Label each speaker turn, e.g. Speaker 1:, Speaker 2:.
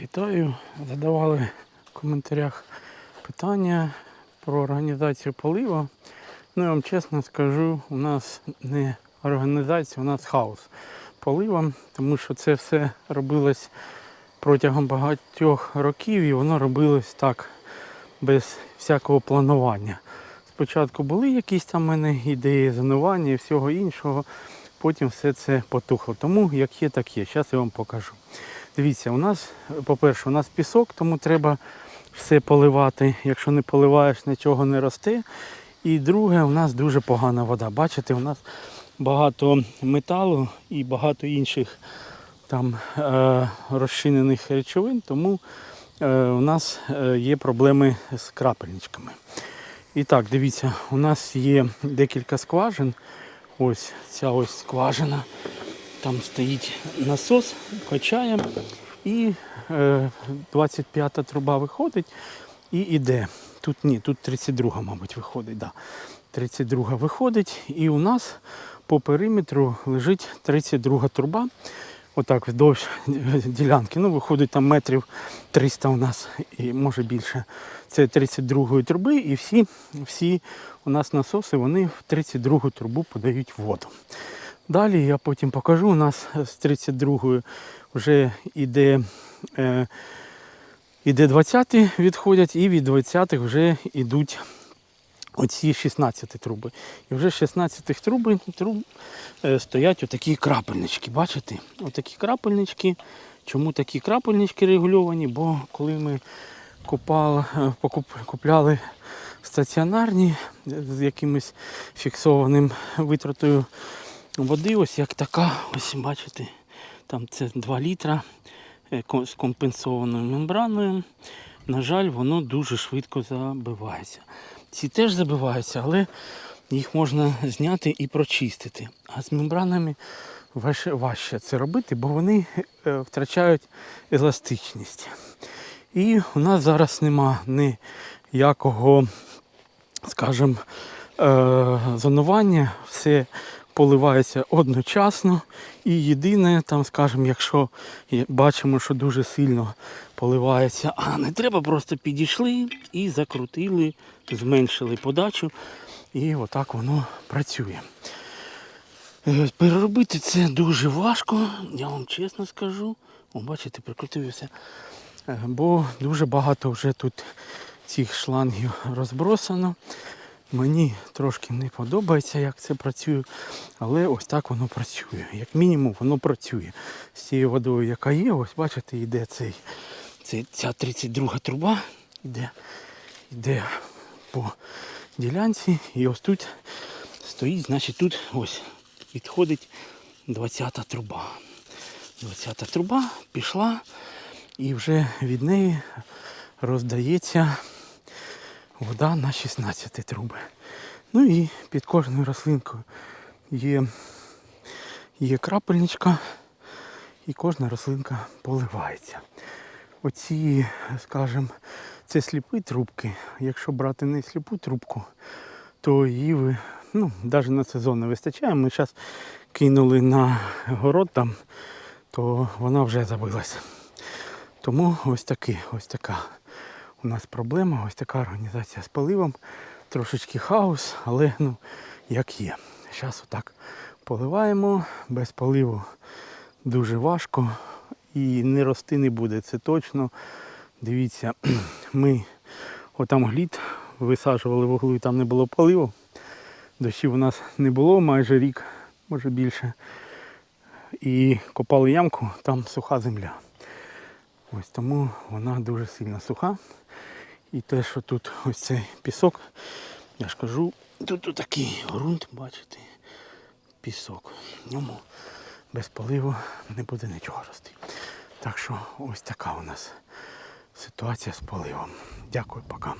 Speaker 1: Вітаю. Задавали в коментарях питання про організацію полива. Ну, я вам чесно скажу, у нас не організація, у нас хаос полива, тому що це все робилось протягом багатьох років і воно робилось так, без всякого планування. Спочатку були якісь там в мене ідеї зонування і всього іншого, потім все це потухло. Тому як є, так є. Зараз я вам покажу. Дивіться, у нас, по-перше, у нас пісок, тому треба все поливати. Якщо не поливаєш, нічого не росте. І друге, у нас дуже погана вода. Бачите, у нас багато металу і багато інших там е, розчинених речовин, тому е, у нас е, є проблеми з крапельничками. І так, дивіться, у нас є декілька скважин. Ось ця ось скважина. Там стоїть насос, качає, і е, 25-та труба виходить і йде. Тут ні, тут 32, мабуть, виходить. Да. 32 виходить, і у нас по периметру лежить 32 труба. Отак вздовж ділянки. Ну, виходить там метрів 300 у нас і може більше. Це 32 труби, і всі, всі у нас насоси вони в 32 трубу подають воду. Далі я потім покажу. У нас з 32 вже йде, е, іде 20 відходять, і від 20 вже йдуть оці 16 труби. І вже з 16 труби, труб е, стоять отакі крапельнички. Бачите? Отакі крапельнички. Чому такі крапельнички регульовані? Бо коли ми купали, е, покуп, купляли стаціонарні з якимось фіксованим витратою води, ось як така, ось бачите, там це 2 літра е, з компенсованою мембраною. На жаль, воно дуже швидко забивається. Ці теж забиваються, але їх можна зняти і прочистити. А з мембранами важче, це робити, бо вони е, втрачають еластичність. І у нас зараз нема ніякого, скажімо, е, зонування, все поливається одночасно. І єдине, там, скажімо, якщо бачимо, що дуже сильно поливається, а не треба, просто підійшли і закрутили, зменшили подачу, і отак воно працює. Е, Переробити це дуже важко, я вам чесно скажу. О, бачите, прикрутив і все. Е, Бо дуже багато вже тут цих шлангів розбросано. Мені трошки не подобається, як це працює, але ось так воно працює. Як мінімум, воно працює. З цією водою, яка є, ось бачите, йде цей, цей, ця 32 труба, йде, йде по ділянці. І ось тут стоїть, значить тут ось відходить 20-та труба. 20-та труба пішла і вже від неї роздається вода на 16 труби. Ну і під кожною рослинкою є, є крапельничка, і кожна рослинка поливається. Оці, скажімо, це сліпі трубки. Якщо брати не сліпу трубку, то її ви, ну, навіть на сезон не вистачає. Ми зараз кинули на город там, то вона вже забилася. Тому ось таки, ось така у нас проблема, ось така організація з поливом. Трошечки хаос, але ну, як є. Зараз отак поливаємо, без поливу дуже важко і не рости не буде, це точно. Дивіться, ми отам глід висаджували в углу і там не було поливу. Дощів у нас не було майже рік, може більше. І копали ямку, там суха земля. Ось тому вона дуже сильно суха. І те, що тут ось цей пісок, я ж кажу, тут такий ґрунт, бачите, пісок. Ньому без поливу не буде нічого рости. Так що ось така у нас ситуація з поливом. Дякую, пока.